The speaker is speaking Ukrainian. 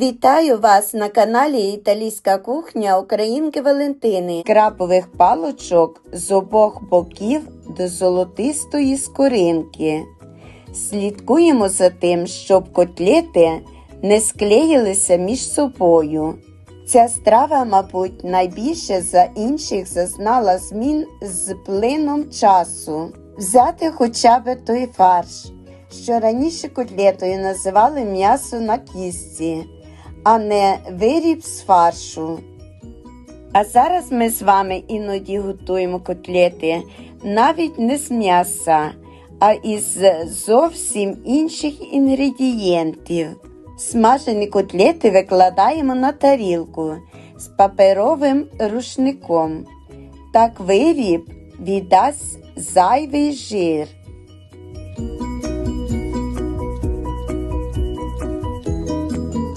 Вітаю вас на каналі Італійська кухня Українки Валентини. Крапових палочок з обох боків до золотистої скоринки. Слідкуємо за тим, щоб котлети не склеїлися між собою. Ця страва, мабуть, найбільше за інших зазнала змін з плином часу. Взяти хоча б той фарш, що раніше котлетою називали м'ясо на кістці, а не виріб з фаршу. А зараз ми з вами іноді готуємо котлети навіть не з м'яса, а із зовсім інших інгредієнтів. Смажені котлети викладаємо на тарілку з паперовим рушником. Так виріб віддасть зайвий жир.